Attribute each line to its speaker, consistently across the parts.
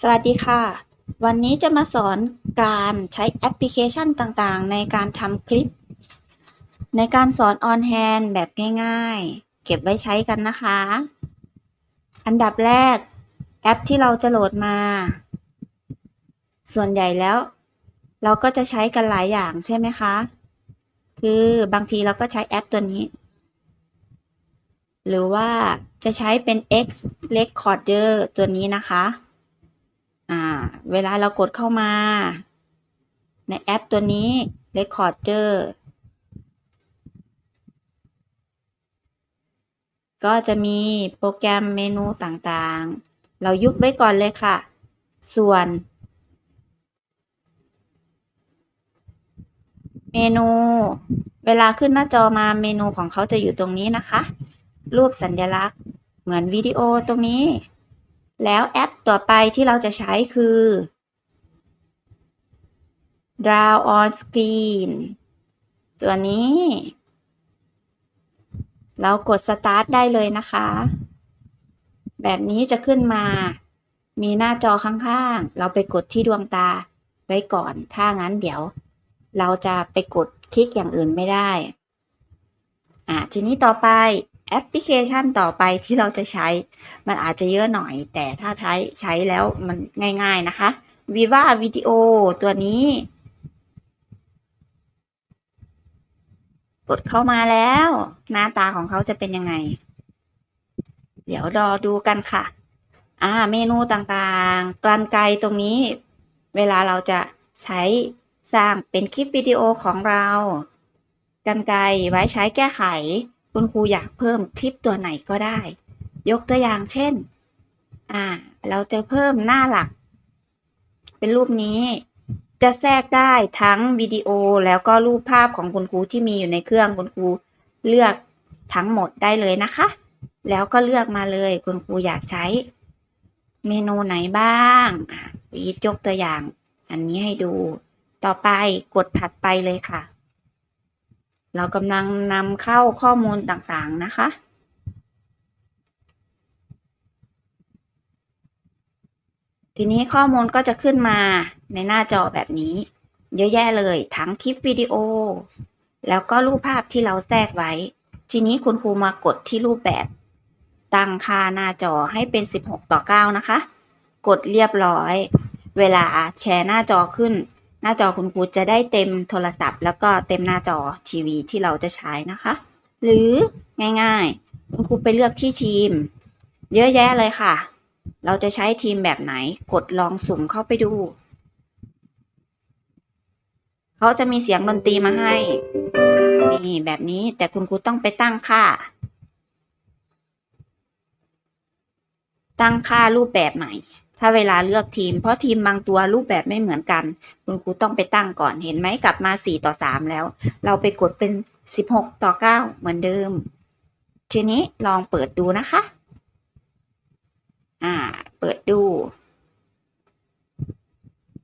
Speaker 1: สวัสดีค่ะ วันนี้จะมาสอนการใช้แอปพลิเคชันต่างๆ ในการทำคลิป ในการสอนออนแฮนแบบง่ายๆ เก็บไว้ใช้กันนะคะ อันดับแรกแอปที่เราจะโหลดมา ส่วนใหญ่แล้ว เราก็จะใช้กันหลายอย่างใช่ไหมคะ คือบางทีเราก็ใช้แอปตัวนี้ หรือว่าจะใช้เป็น X Recorder ตัวนี้นะคะ อ่า เวลาเรากดเข้ามา ในแอปตัวนี้ Recorder ก็จะมีโปรแกรมเมนูต่างๆ เรายุบไว้ก่อนเลยค่ะ ส่วน เมนู เวลาขึ้นหน้าจอมาเมนูของเขาจะอยู่ตรงนี้นะคะ รูปสัญลักษณ์เหมือนวิดีโอตรงนี้ แล้วแอปต่อไปที่เราจะใช้คือ Draw on Screen ตัวนี้ เรากด Start ได้เลยนะคะ แบบนี้จะขึ้นมา มีหน้าจอข้างๆ เราไปกดที่ดวงตาไว้ก่อน ถ้างั้นเดี๋ยว เราจะไปกดคลิกอย่างอื่นไม่ได้ อ่าทีนี้ต่อไป แอปพลิเคชันต่อไปที่เราจะใช้ มันอาจจะเยอะหน่อย แต่ถ้าใช้ใช้แล้วมันง่าย ๆนะคะ Viva Video ตัวนี้ กดเข้ามาแล้ว หน้าตาของเขาจะเป็นยังไง เดี๋ยวรอดูกันค่ะ อ่า เมนูต่างๆ กลันไกรตรงนี้ เวลาเราจะใช้สร้างเป็นคลิปวิดีโอของเรา กันไกรไว้ใช้แก้ไข คุณครูอยากเพิ่มคลิปตัวไหนก็ได้ ยกตัวอย่างเช่น อ่า เราจะเพิ่มหน้าหลัก เป็นรูปนี้ จะแทรกได้ทั้งวิดีโอแล้วก็รูปภาพของคุณครูที่มีอยู่ในเครื่องคุณครูเลือกทั้งหมดได้เลยนะคะ แล้วก็เลือกมาเลยคุณครูอยากใช้ เมนูไหนบ้างอะวีดยกตัวอย่าง อันนี้ให้ดู ต่อไปกดถัดไปเลยค่ะ เรากำลังนำเข้าข้อมูลต่างๆนะคะทีนี้ข้อมูลก็จะขึ้นมาในหน้าจอแบบนี้ เยอะแยะเลยทั้งคลิปวิดีโอ แล้วก็รูปภาพที่เราแทรกไว้ ทีนี้คุณครูมากดที่รูปแบบ ตั้งค่าหน้าจอให้เป็น 16 ต่อ 9 นะคะ กดเรียบร้อย เวลาแชร์หน้าจอขึ้น หน้าจอคุณครูจะได้เต็มโทรศัพท์ แล้วก็เต็มหน้าจอทีวีที่เราจะใช้นะคะ หรือง่ายๆ คุณครูไปเลือกที่ทีม เยอะแยะเลยค่ะ เราจะใช้ทีมแบบไหนกดลองสุ่มเข้าไปดู เขาจะมีเสียงดนตรีมาให้นี่แบบนี้แต่คุณครูต้องไปตั้งค่า ตั้งค่ารูปแบบใหม่ ถ้าเวลาเลือกทีม เพราะทีมบางตัวรูปแบบไม่เหมือนกัน คุณครูต้องไปตั้งก่อนเห็นไหมกลับมา 4 ต่อ 3 แล้ว เราไปกดเป็น 16 ต่อ 9 เหมือนเดิม ทีนี้ลองเปิดดูนะคะ อ่า เปิดดู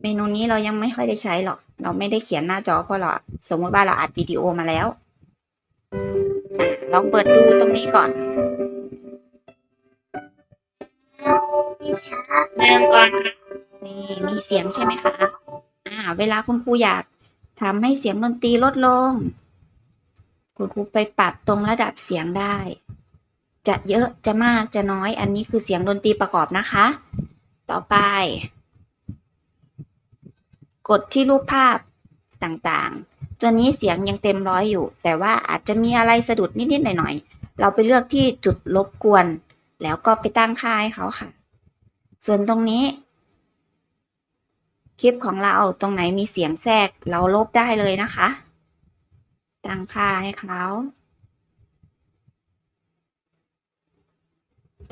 Speaker 1: เมนูนี้เรายังไม่ค่อยได้ใช้หรอก เราไม่ได้เขียนหน้าจอเพราะเราสมมติว่าเราอัดวิดีโอมาแล้วอ่าลองเปิดดูตรงนี้ก่อน เริ่มก่อนค่ะนี่มีเสียงใช่ไหมคะ อ่า เวลาคุณครูอยากทำให้เสียงดนตรีลดลง คุณครูไปปรับตรงระดับเสียงได้ จะเยอะจะมากจะน้อย อันนี้คือเสียงดนตรีประกอบนะคะ ต่อไป กดที่รูปภาพต่างๆ ตัวนี้เสียงยังเต็มร้อยอยู่ แต่ว่าอาจจะมีอะไรสะดุดนิดๆหน่อยๆ เราไปเลือกที่จุดรบกวน แล้วก็ไปตั้งค่าให้เขาค่ะ ส่วนตรงนี้ คลิปของเราตรงไหนมีเสียงแทรกเราลบได้เลยนะคะ ตั้งค่าให้เขา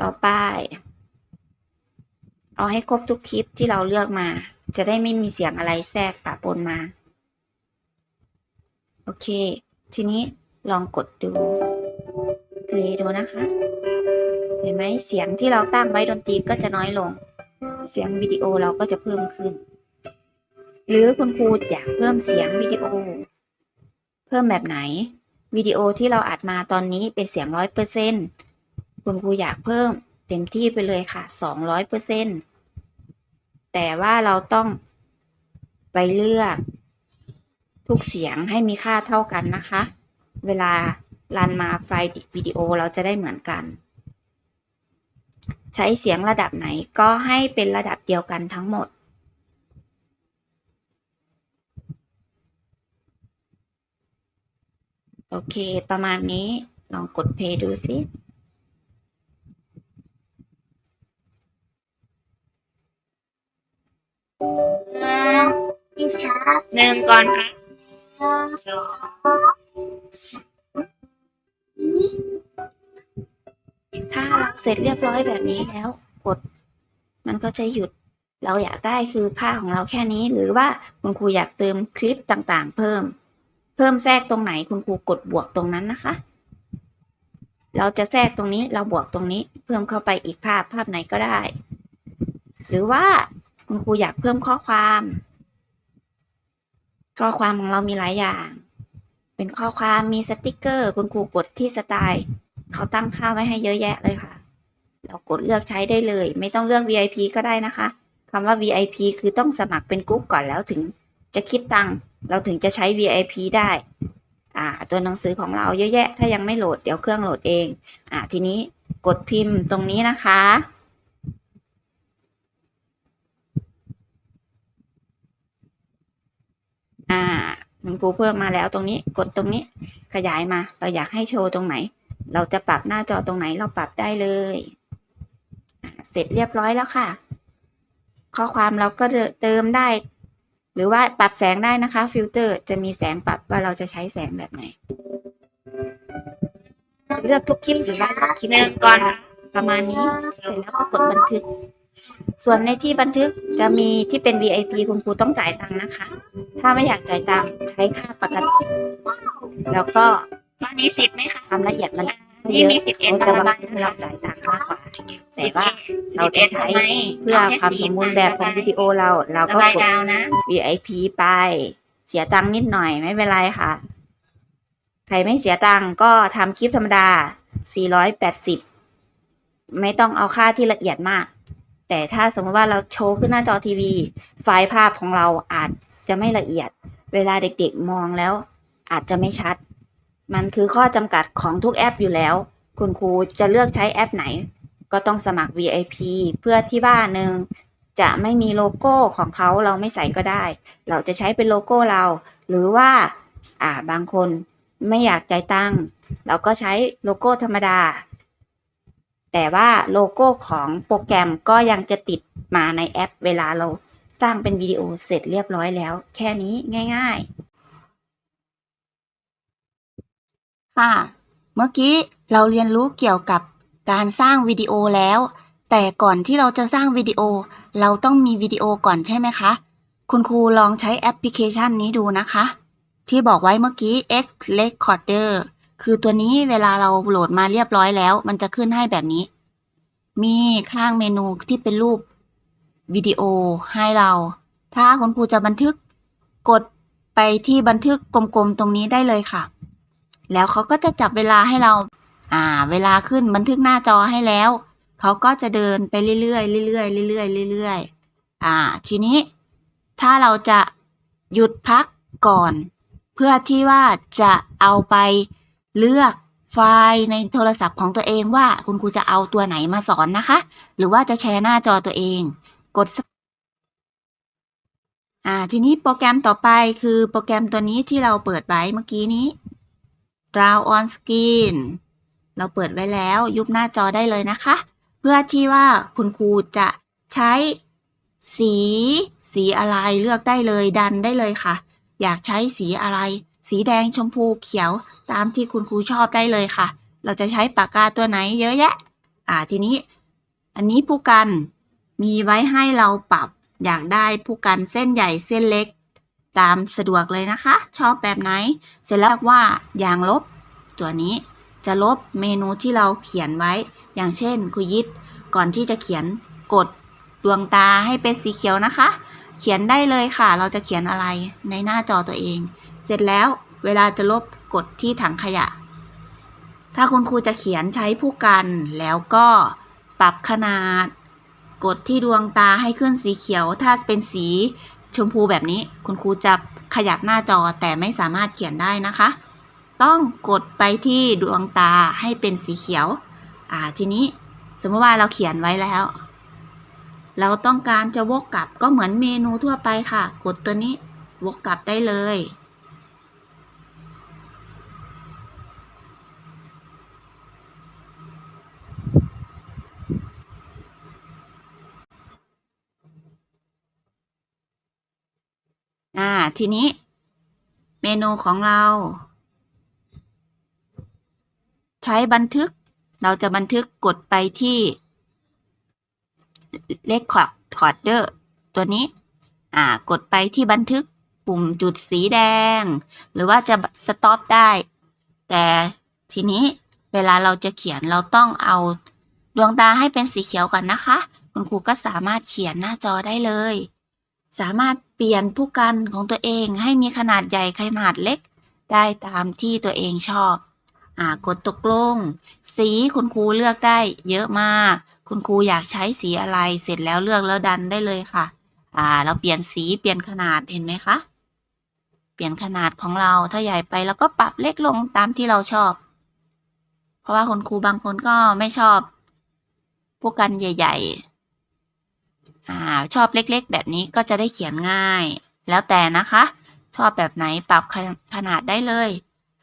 Speaker 1: ต่อไป เอาให้ครบทุกคลิปที่เราเลือกมา จะได้ไม่มีเสียงอะไรแทรกปะปนมา โอเค ทีนี้ลองกดดูเลดูนะคะ เห็นไหมเสียงที่เราตั้งไว้ดนตรีก็จะน้อยลง เสียงวิดีโอเราก็จะเพิ่มขึ้น หรือคุณครูอยากเพิ่มเสียงวิดีโอ เพิ่มแบบไหนวิดีโอที่เราอัดมาตอนนี้เป็นเสียงร้อยเปอร์เซ็นคุณครูอยากเพิ่มเต็มที่ไปเลยค่ะสองร้อยเปอร์เซ็นแต่ว่าเราต้องไปเลือก ทุกเสียงให้มีค่าเท่ากันนะคะ เวลารันมาไฟล์วิดีโอเราจะได้เหมือนกัน ใช้เสียงระดับไหนก็ให้เป็นระดับเดียวกันทั้งหมด โอเค ประมาณนี้ลองกดเพลย์ดูสิ
Speaker 2: ดิฉัน
Speaker 1: หนึ่งก่อนค่ะ
Speaker 2: สอง
Speaker 1: เสร็จเรียบร้อยแบบนี้แล้วกด มันก็จะหยุดเราอยากได้คือค่าของเราแค่นี้ หรือว่าคุณครูอยากเติมคลิปต่างๆ เพิ่ม เพิ่มแทรกตรงไหนคุณครูกดบวกตรงนั้นนะคะ เราจะแทรกตรงนี้เราบวกตรงนี้ เพิ่มเข้าไปอีกภาพภาพไหนก็ได้ หรือว่าคุณครูอยากเพิ่มข้อความ ข้อความของเรามีหลายอย่าง เป็นข้อความมีสติกเกอร์ คุณครูกดที่สไตล์ เขาตั้งค่าไว้ให้เยอะแยะเลยค่ะ เรากดเลือกใช้ได้เลย ไม่ต้องเลือก VIP ก็ได้นะคะคำว่า VIP คือต้องสมัครเป็นกรุ๊ปก่อนแล้วถึงจะคิดตังค์เราถึงจะใช้ VIP ได้อ่าตัวหนังสือของเราเยอะแยะ ถ้ายังไม่โหลดเดี๋ยวเครื่องโหลดเองอ่าทีนี้กดพิมพ์ตรงนี้นะคะ อ่าคุณครูเพิ่มมาแล้วตรงนี้กดตรงนี้ขยายมา เราอยากให้โชว์ตรงไหน เราจะปรับหน้าจอตรงไหนเราปรับได้เลย เสร็จเรียบร้อยแล้วค่ะ ข้อความเราก็เติมได้ หรือว่าปรับแสงได้นะคะฟิลเตอร์จะมีแสงปรับว่าเราจะใช้แสงแบบไหน จะเลือกทุกคลิปหรือว่าเลือกคลิปหนึ่งก่อนค่ะประมาณนี้ เสร็จแล้วก็กดบันทึก ส่วนในที่บันทึกจะมีที่เป็น VIP คุณครูต้องจ่ายตังค์นะคะ ถ้าไม่อยากจ่ายตังค์ใช้ค่าปกติ แล้วก็
Speaker 2: ตอนนี้สิบไหมคะ
Speaker 1: ความละเอียดมัน
Speaker 2: นี่
Speaker 1: เยอะ
Speaker 2: มี11
Speaker 1: เขาจะบัง
Speaker 2: บาท
Speaker 1: คับให้เราจ่ายตังค์มากกว่า แต่ว่า
Speaker 2: 11
Speaker 1: เราจะใช้
Speaker 2: ทำไม
Speaker 1: เพื่อความสมบูรณ์แบบของวิดีโอเรา เรา
Speaker 2: ระ
Speaker 1: ก็
Speaker 2: บาย
Speaker 1: กด
Speaker 2: ดาวนะ
Speaker 1: VIP ไป เสียตังค์นิดหน่อยไม่เป็นไรค่ะ ใครไม่เสียตังค์ก็ทำคลิปธรรมดา 480 ไม่ต้องเอาค่าที่ละเอียดมาก แต่ถ้าสมมติว่าเราโชว์ขึ้นหน้าจอทีวี ไฟล์ภาพของเราอาจจะไม่ละเอียด เวลาเด็กๆมองแล้ว อาจจะไม่ชัด มันคือข้อจำกัดของทุกแอปอยู่แล้ว คุณครูจะเลือกใช้แอปไหน ก็ต้องสมัคร VIP เพื่อที่ว่าหนึ่งจะไม่มีโลโก้ของเขาเราไม่ใส่ก็ได้ เราจะใช้เป็นโลโก้เรา หรือว่าอ่าบางคนไม่อยากใจตั้ง เราก็ใช้โลโก้ธรรมดา แต่ว่าโลโก้ของโปรแกรมก็ยังจะติดมาในแอป เวลาเราสร้างเป็นวิดีโอเสร็จเรียบร้อยแล้ว แค่นี้ง่ายๆ ค่ะ เมื่อกี้เราเรียนรู้เกี่ยวกับ การสร้างวิดีโอแล้ว แต่ก่อนที่เราจะสร้างวิดีโอ เราต้องมีวิดีโอก่อนใช่ไหมคะ คุณครูลองใช้แอปพลิเคชันนี้ดูนะคะ ที่บอกไว้เมื่อกี้ X Recorder คือตัวนี้เวลาเราโหลดมาเรียบร้อยแล้ว มันจะขึ้นให้แบบนี้ มีข้างเมนูที่เป็นรูปวิดีโอให้เรา ถ้าคุณครูจะบันทึกกดไปที่บันทึกกลมๆตรงนี้ได้เลยค่ะ แล้วเขาก็จะจับเวลาให้เรา อ่า เวลาขึ้นบันทึกหน้าจอให้แล้ว เขาก็จะเดินไปเรื่อยๆเรื่อยๆเรื่อยๆเรื่อยๆอ่า ทีนี้ ถ้าเราจะหยุดพักก่อน เพื่อที่ว่าจะเอาไปเลือกไฟล์ในโทรศัพท์ของตัวเองว่าคุณครูจะเอาตัวไหนมาสอนนะคะ หรือว่าจะแชร์หน้าจอตัวเอง กดอ่าทีนี้โปรแกรมต่อไปคือโปรแกรมตัวนี้ที่เราเปิดไว้เมื่อกี้นี้ Draw on Screen เราเปิดไว้แล้วยุบหน้าจอได้เลยนะคะ เพื่อที่ว่าคุณครูจะใช้สีสีอะไรเลือกได้เลยดันได้เลยค่ะ อยากใช้สีอะไร สีแดงชมพูเขียวตามที่คุณครูชอบได้เลยค่ะ เราจะใช้ปากกาตัวไหนเยอะแยะ อ่าทีนี้ อันนี้ผู้กันมีไว้ให้เราปรับ อยากได้ผู้กันเส้นใหญ่เส้นเล็ก ตามสะดวกเลยนะคะ ชอบแบบไหน เสร็จแล้วว่า ยางลบตัวนี้ จะลบเมนูที่เราเขียนไว้ อย่างเช่นครูยิดก่อนที่จะเขียนกดดวงตาให้เป็นสีเขียวนะคะ เขียนได้เลยค่ะ เราจะเขียนอะไรในหน้าจอตัวเอง เสร็จแล้วเวลาจะลบกดที่ถังขยะ ถ้าคุณครูจะเขียนใช้ผู้กันแล้วก็ปรับขนาด กดที่ดวงตาให้ขึ้นสีเขียว ถ้าเป็นสีชมพูแบบนี้ คุณครูจะขยับหน้าจอแต่ไม่สามารถเขียนได้นะคะ ต้องกดไปที่ดวงตาให้เป็นสีเขียว อ่า ทีนี้สมมติว่าเราเขียนไว้แล้ว เราต้องการจะวกกลับก็เหมือนเมนูทั่วไปค่ะ กดตัวนี้วกกลับได้เลย อ่า ทีนี้ เมนูของเรา ใช้บันทึก เราจะบันทึกกดไปที่ Record Recorder ตัวนี้ อ่ากดไปที่บันทึกปุ่มจุดสีแดง หรือว่าจะ stop ได้ แต่ทีนี้เวลาเราจะเขียนเราต้องเอาดวงตาให้เป็นสีเขียวก่อนนะคะ คุณครูก็สามารถเขียนหน้าจอได้เลย สามารถเปลี่ยนผู้กันของตัวเองให้มีขนาดใหญ่ขนาดเล็ก ได้ตามที่ตัวเองชอบ อ่ากดตกลง สีคุณครูเลือกได้เยอะมาก คุณครูอยากใช้สีอะไรเสร็จแล้วเลือกแล้วดันได้เลยค่ะ อ่า เราเปลี่ยนสีเปลี่ยนขนาดเห็นไหมคะ เปลี่ยนขนาดของเราถ้าใหญ่ไปเราก็ปรับเล็กลงตามที่เราชอบ เพราะว่าคุณครูบางคนก็ไม่ชอบ พวกกันใหญ่ ๆ อ่า ชอบเล็กๆ แบบนี้ก็จะได้เขียนง่าย แล้วแต่นะคะ ชอบแบบไหนปรับขนขนาดได้เลย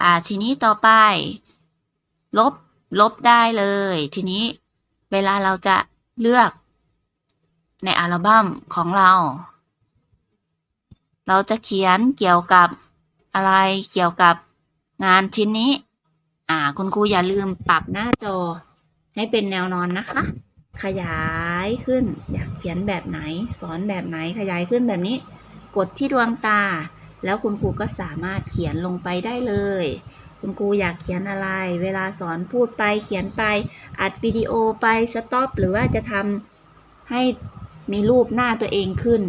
Speaker 1: อ่าทีนี้ต่อไป ลบลบได้เลย ทีนี้เวลาเราจะเลือกในอัลบั้มของเรา เราจะเขียนเกี่ยวกับอะไรเกี่ยวกับงานชิ้นนี้ อ่า คุณครูอย่าลืมปรับหน้าจอ ให้เป็นแนวนอนนะคะ ขยายขึ้น อยากเขียนแบบไหน สอนแบบไหนขยายขึ้นแบบนี้ กดที่ดวงตา แล้วคุณครูก็สามารถเขียนลงไปได้เลย คุณครูอยากเขียนอะไร เวลาสอนพูดไปเขียนไป อัดวิดีโอไปสต็อปหรือว่าจะทำให้มีรูปหน้าตัวเองขึ้น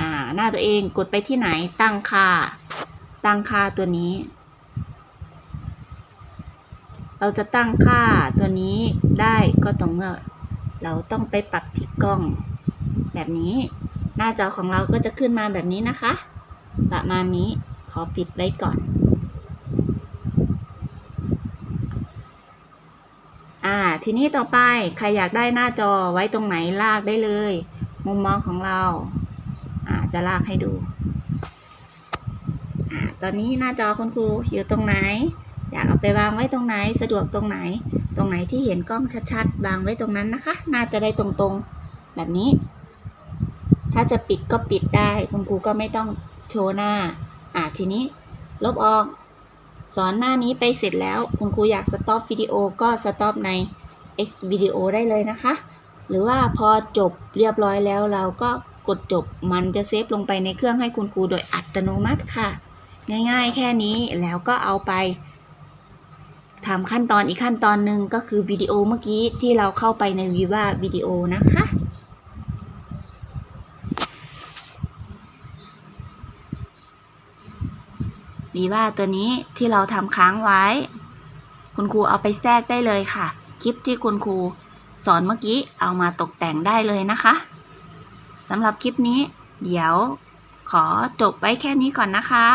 Speaker 1: อ่า หน้าตัวเองกดไปที่ไหนตั้งค่า ตั้งค่าตัวนี้ เราจะตั้งค่าตัวนี้ได้ก็ต่อเมื่อ เราต้องไปปรับที่กล้อง แบบนี้ หน้าจอของเราก็จะขึ้นมาแบบนี้นะคะ ประมาณนี้ขอปิดไว้ก่อน อ่า ทีนี้ต่อไปใครอยากได้หน้าจอไว้ตรงไหนลากได้เลย มุมมองของเรา อ่า จะลากให้ดู อ่า ตอนนี้หน้าจอคุณครูอยู่ตรงไหน อยากเอาไปวางไว้ตรงไหน สะดวกตรงไหน ตรงไหนที่เห็นกล้องชัดๆ วางไว้ตรงนั้นนะคะ น่าจะได้ตรงๆ แบบนี้ ถ้าจะปิดก็ปิดได้ คุณครูก็ไม่ต้อง โชว์หน้า อ่าทีนี้ ลบออก สอนหน้านี้ไปเสร็จแล้ว คุณครูอยากสต็อปวิดีโอก็สต็อปใน X วิดีโอได้เลยนะคะ หรือว่าพอจบเรียบร้อยแล้วเราก็กดจบมันจะเซฟลงไปในเครื่องให้คุณครูโดยอัตโนมัติค่ะ ง่ายๆ แค่นี้แล้วก็เอาไปทำขั้นตอนอีกขั้นตอนหนึ่งก็คือวิดีโอเมื่อกี้ที่เราเข้าไปในวีว่าวิดีโอนะคะ วีว่าตัวนี้ที่เราทำค้างไว้ คุณครูเอาไปแทรกได้เลยค่ะ คลิปที่คุณครูสอนเมื่อกี้เอามาตกแต่งได้เลยนะคะสำหรับคลิปนี้ เดี๋ยวขอจบไว้แค่นี้ก่อนนะคะ